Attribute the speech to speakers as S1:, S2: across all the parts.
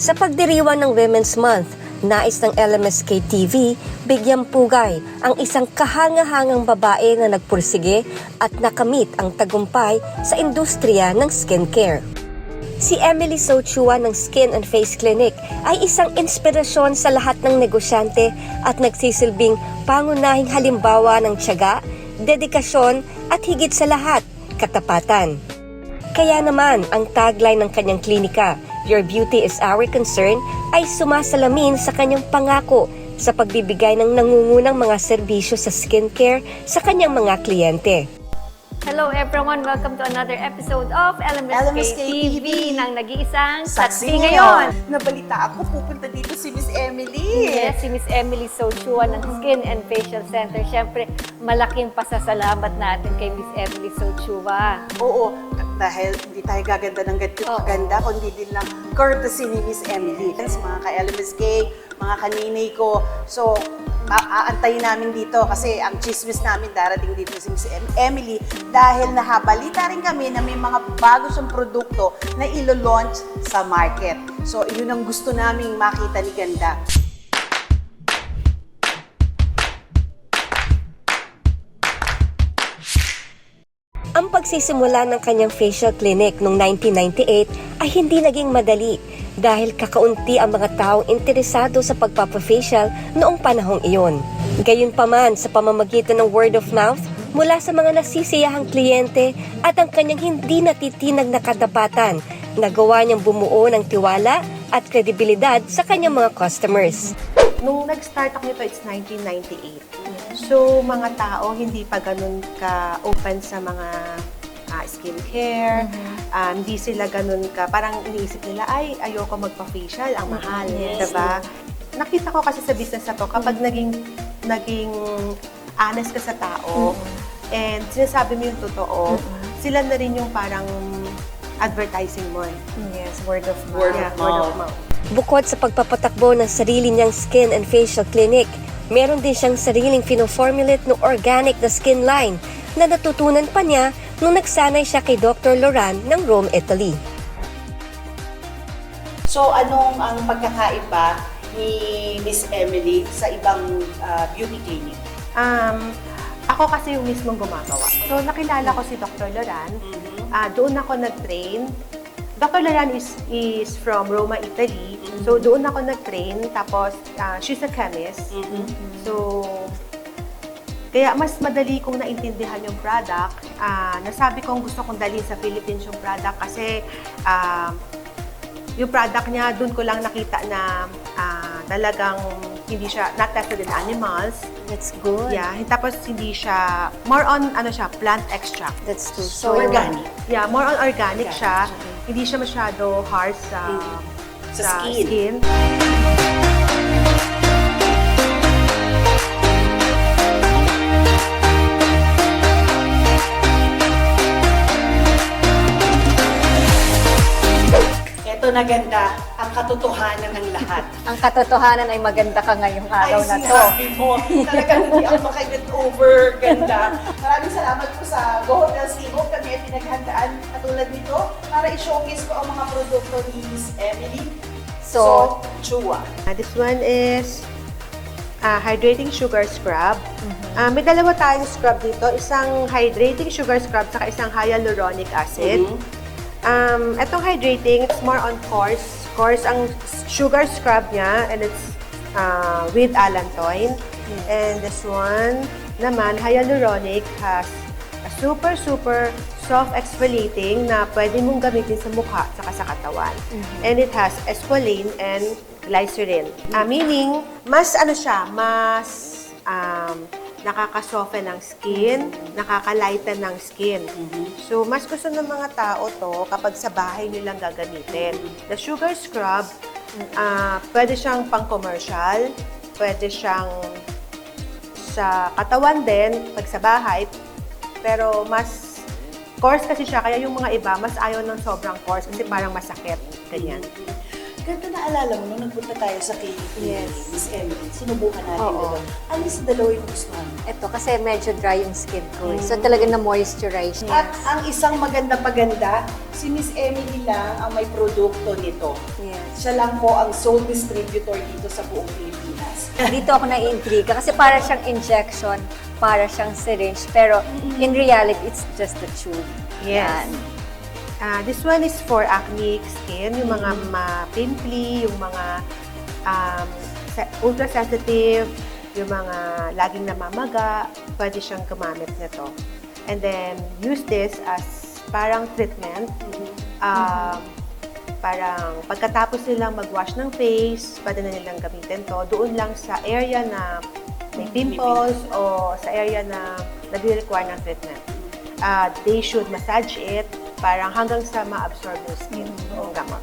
S1: Sa pagdiriwang ng Women's Month, nais ng LMSK TV bigyang pugay ang isang kahangahangang babae na nagpursige at nakamit ang tagumpay sa industriya ng skincare. Si Emily Sochua ng Skin and Face Clinic ay isang inspirasyon sa lahat ng negosyante at nagsisilbing pangunahing halimbawa ng tiyaga, dedikasyon at higit sa lahat, katapatan. Kaya naman, ang tagline ng kanyang klinika, Your Beauty is Our Concern, ay sumasalamin sa kanyang pangako sa pagbibigay ng nangungunang mga serbisyo sa skincare sa kanyang mga kliyente.
S2: Hello everyone! Welcome to another episode of LMSK,
S3: LMSK
S2: TV,
S3: TV.
S2: ng nag-iisang
S3: Saksi ngayon. Nabalita ako, pupunta dito si Miss Emily.
S2: Yes, si Miss Emily Sochua ng Skin and Facial Center. Siyempre, malaking pasasalamat natin kay Miss Emily Sochua.
S3: Oo, dahil hindi tayo gaganda ng ganito
S2: Oo.
S3: kaganda, kundi din lang courtesy ni Miss Emily. Yes, mga ka-LMSK, mga kaninay ko. So, aantayin namin dito kasi ang chismis namin darating dito si Miss Em- Emily dahil nahabalita rin kami na may mga bago siyang produkto na ilo-launch sa market. So, yun ang gusto naming makita ni Ganda.
S1: Ang pagsisimula ng kanyang facial clinic noong 1998 ay hindi naging madali dahil kakaunti ang mga taong interesado sa pagpapafacial noong panahong iyon. Gayunpaman sa pamamagitan ng word of mouth mula sa mga nasisiyahang kliyente at ang kanyang hindi natitinag na kadapatan, nagawa niyang bumuo ng tiwala at kredibilidad sa kanyang mga customers.
S4: Nung nag-start ako nito, it's 1998. So, mga tao hindi pa ganun ka-open sa mga ah, skincare. Ah, hindi sila ganun ka, parang iniisip nila, ay, ayoko magpa-facial, ang mahal.
S2: Yes.
S4: Diba? Nakita ko kasi sa business na to, kapag naging, naging honest ka sa tao, and sinasabi mo yung totoo, sila na rin yung parang advertising mo. eh.
S2: Yes, word of
S3: Word
S4: Yeah,
S3: of
S4: word of
S3: mouth.
S4: mouth.
S1: Bukod sa pagpapatakbo ng sarili niyang skin and facial clinic, meron din siyang sariling fino-formulate ng organic na skin line na natutunan pa niya nung nagsanay siya kay Dr. Loran ng Rome, Italy.
S3: So, anong ang pagkakaiba ni Miss Emily sa ibang ah, beauty clinic?
S4: Um, ako kasi yung mismong gumagawa. So, nakilala ko si Dr. Loran. Ah, doon ako nag-train. Dr. Loran is, is from Roma, Italy. So, doon ako nag-train. Tapos, ah, she's a chemist. So, kaya mas madali kong naintindihan yung product. Ah, nasabi kong gusto kong dalhin sa Philippines yung product kasi ah, yung product niya, doon ko lang nakita na ah, talagang hindi siya, not tested in animals.
S2: That's good.
S4: Yeah, tapos hindi siya, more on ano siya, plant extract.
S2: That's good.
S3: So, organic.
S4: Yeah, more on organic
S3: Organic,
S4: siya. Hindi siya masyado harsh sa,
S3: Sa skin. Ito na ganda, ang katotohanan ng lahat.
S2: Ang katotohanan ay maganda ka ngayong araw
S3: Ay,
S2: na to.
S3: sinabi mo. Talagang hindi ako makaget over. Ganda. Maraming salamat po sa Go Hotels Team. Ay pinaghandaan katulad nito para i-showcase ko ang mga produkto ni Miss Emily.
S2: So,
S3: Chua.
S4: Uh, this one is uh, hydrating sugar scrub. Uh, may dalawa tayong scrub dito. Isang hydrating sugar scrub saka isang hyaluronic acid. Um, itong hydrating, it's more on coarse. Coarse ang sugar scrub niya and it's uh, with allantoin. And this one naman, hyaluronic, has a super, super soft exfoliating na pwede mong gamitin sa mukha saka sa katawan. And it has esqualane and glycerin. Ah, meaning, mas ano siya, mas um, nakaka-soften ng skin, nakaka-lighten ng skin. So, mas gusto ng mga tao to kapag sa bahay nilang gagamitin. The sugar scrub, ah, pwede siyang pang-commercial, pwede siyang sa katawan din, pag sa bahay, pero mas coarse kasi siya, kaya yung mga iba, mas ayaw ng sobrang coarse kasi parang masakit. Ganyan.
S3: Ganda na alala mo nung nagpunta tayo sa KTV,
S2: Yes.
S3: Miss Emily, sinubukan natin
S2: Oo.
S3: doon. Ano sa dalawa yung gustuhan?
S2: Ito, kasi medyo dry yung skin ko. eh. So
S3: Mm.
S2: talaga na-moisturize.
S3: At ang isang maganda paganda, si Miss Emily lang ang may produkto nito.
S2: Yes.
S3: Siya lang po ang sole distributor dito sa buong Pilipinas.
S2: Dito ako naiintriga kasi para siyang injection, para siyang syringe. Pero in reality, it's just a tube.
S4: Yes.
S2: Yan.
S4: Ah, this one is for acne skin, yung mga ma-pimply, yung mga um, se- ultra-sensitive, yung mga laging namamaga, pwede siyang gumamit nito. And then, use this as parang treatment. Um, Parang pagkatapos nilang mag-wash ng face, pwede na nilang gamitin to. Doon lang sa area na may pimples o sa area na nag-require ng treatment. Ah, they should massage it parang hanggang sa ma-absorb yung skin ng gamot.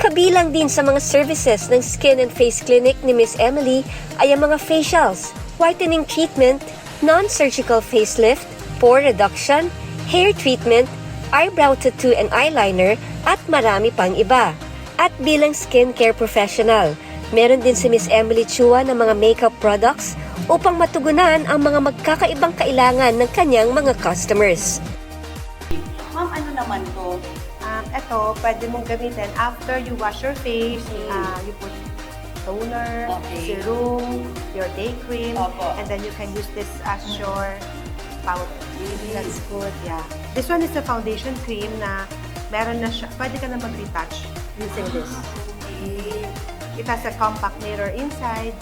S1: Kabilang din sa mga services ng Skin and Face Clinic ni Miss Emily ay ang mga facials, whitening treatment, non-surgical facelift, pore reduction, hair treatment, eyebrow tattoo and eyeliner, at marami pang iba. At bilang skincare professional, meron din si Miss Emily Chua ng mga makeup products upang matugunan ang mga magkakaibang kailangan ng kanyang mga customers.
S3: Ma'am, ano naman to?
S4: Um, ito, pwede mong gamitin after you wash your face,
S3: Mm.
S4: ah, you put toner,
S3: Okay.
S4: serum, your day cream,
S3: Opo.
S4: and then you can use this as your powder.
S2: That's good.
S4: Yeah. This one is a foundation cream na meron na siya, pwede ka na mag-retouch using this. It has a compact mirror inside.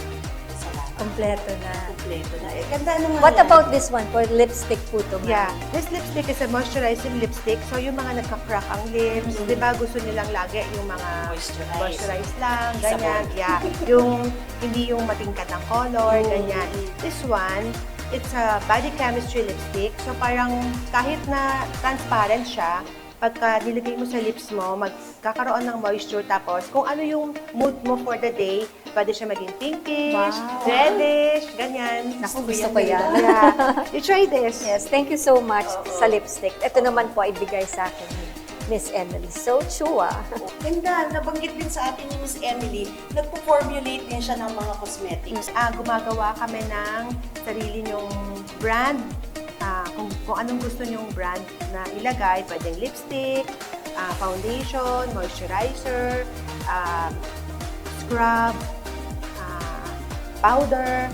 S3: Salamat.
S2: Kompleto na.
S3: Kompleto na. Eh, ganda naman
S2: What
S3: yan.
S2: about this one? For lipstick po to. ma'am.
S4: Yeah. This lipstick is a moisturizing lipstick. So, yung mga nagka-crack ang lips, di ba gusto nilang lagi yung mga
S3: Moisturize.
S4: moisturize lang,
S3: Kissable.
S4: ganyan. Yeah. Yung, hindi yung matingkad ng color,
S3: Mm.
S4: ganyan. This one, it's a body chemistry lipstick. So, parang kahit na transparent siya, pagka nilagay mo sa lips mo, magkakaroon ng moisture. Tapos, kung ano yung mood mo for the day, pwede siya maging pinkish,
S2: Wow.
S4: reddish, ganyan.
S2: Naku, gusto ko yan.
S4: Yeah. You try this.
S2: Yes, thank you so much sa lipstick. Ito naman po ay bigay sa akin ni Miss Emily. So, chua.
S3: Ganda, nabanggit din sa atin ni Miss Emily, nagpo-formulate din siya ng mga cosmetics.
S4: Ah, gumagawa kami ng sarili nyong brand. Kung, kung anong gusto nyong brand na ilagay, pwedeng lipstick, ah, foundation, moisturizer, ah, scrub, ah, powder.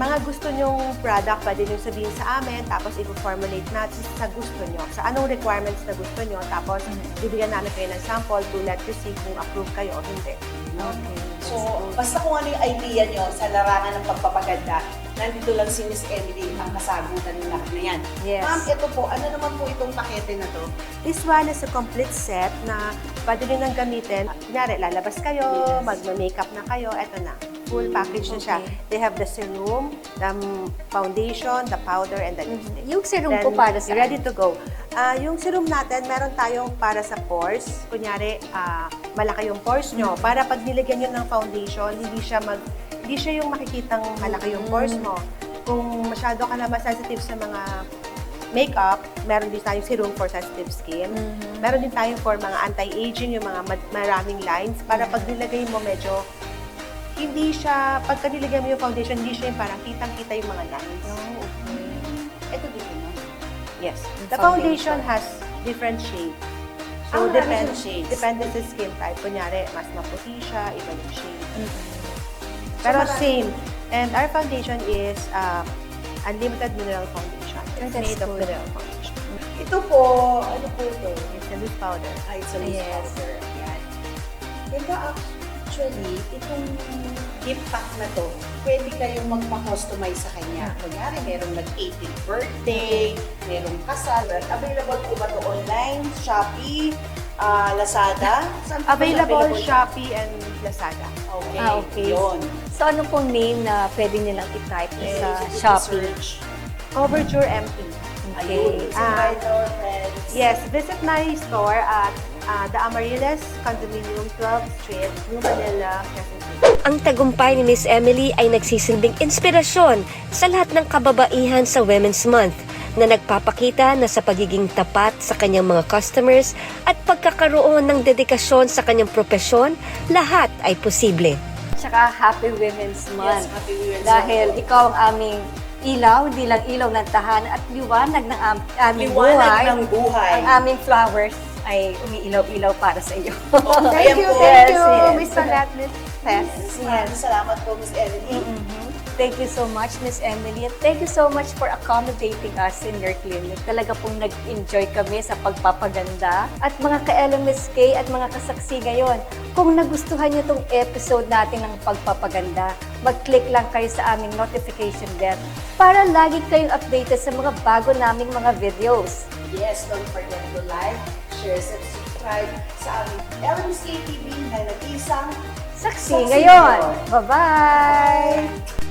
S4: Mga gusto nyong product, pwede nyo sabihin sa amin, tapos i-formulate natin sa gusto nyo, sa anong requirements na gusto nyo, tapos bibigyan namin kayo ng sample to let you see kung approve kayo o hindi.
S2: Okay.
S3: So, basta kung ano yung idea nyo sa larangan ng pagpapaganda, nandito lang si Miss Emily ang kasagutan ng lahat na yan.
S2: Yes.
S3: Ma'am, ito po, ano naman po itong pakete na to?
S4: This one is a complete set na pwede nyo nang gamitin. Kunyari, lalabas kayo,
S3: Yes.
S4: magma-makeup na kayo, eto na. Full package na siya.
S2: okay.
S4: They have the serum, the foundation, the powder, and the lipstick.
S2: Yung serum
S4: Then,
S2: po para sa
S4: Ready to go. Ah, yung serum natin, meron tayong para sa pores. Kunyari, ah, malaki yung pores nyo. Para pag nilagyan nyo ng foundation, hindi siya mag hindi siya yung makikitang malaki yung pores mo. Kung masyado ka na sensitive sa mga makeup, meron din tayong serum for sensitive skin. Meron din tayong for mga anti-aging, yung mga maraming lines. Para pag nilagay mo, medyo hindi siya, pagka nilagay mo yung foundation, hindi siya yung parang kitang-kita yung mga lines.
S3: Ito din yun, no?
S4: Yes. The
S2: Foundation.
S4: foundation has different shade.
S3: Ah,
S4: So,
S3: marami
S4: depend,
S3: siyang shades.
S4: depende sa skin type. Kunyari, mas maputi siya, iba yung shade. Pero
S3: marami-
S4: same. And our foundation is uh, unlimited mineral foundation. It's made of
S2: good.
S4: mineral foundation.
S3: Ito po, ano po ito?
S4: It's a loose powder.
S3: Ah, it's a loose
S2: Yes.
S3: powder. Yan. Ganda actually, itong gift pack na to, pwede kayong magpa-customize sa kanya. Kunyari, merong nag-18th birthday, merong kasal. Available po ba ito online? Shopee? Ah, Lazada? Saan po ba
S4: Available Shopee and Lazada.
S3: Okay,
S2: Ah, okay.
S3: yun.
S2: So, ano pong name na pwede nilang i-type
S3: Eh,
S2: sa
S3: if you
S2: Shopee?
S3: search,
S4: Overture MP.
S3: Ayun.
S2: Okay.
S3: So,
S4: Ah.
S3: invite our friends.
S4: Yes, visit my store at uh, the Amaryllis Condominium 12th Street, New Manila, Quezon City.
S1: Ang tagumpay ni Miss Emily ay nagsisilbing inspirasyon sa lahat ng kababaihan sa Women's Month na nagpapakita na sa pagiging tapat sa kanyang mga customers at pagkakaroon ng dedikasyon sa kanyang propesyon, lahat ay posible.
S2: Tsaka Happy Women's Month.
S3: Happy Women's
S2: Dahil
S3: Month.
S2: ikaw ang aming ilaw, di lang ilaw ng tahanan at liwanag ng am- aming
S3: Liwanag
S2: buhay.
S3: ng buhay.
S2: Ang aming flowers ay umiilaw-ilaw para sa iyo.
S4: Thank
S3: Ayan
S4: you,
S3: po.
S4: thank
S2: Yes,
S4: you,
S2: yes.
S4: Miss Palat, Miss Tess.
S3: Maraming salamat po, Miss Emily.
S2: Mhm. Thank you so much, Miss Emily. And thank you so much for accommodating us in your clinic. Talaga pong nag-enjoy kami sa pagpapaganda. At mga ka-LMSK at mga kasaksi ngayon, kung nagustuhan niyo tong episode natin ng pagpapaganda, mag-click lang kayo sa aming notification bell para lagi kayong updated sa mga bago naming mga videos.
S3: Yes, don't forget to like, share, subscribe sa aming LMSK TV na nag-isang
S2: Saksi
S3: Saksi
S2: ngayon.
S3: ngayon.
S2: Bye-bye!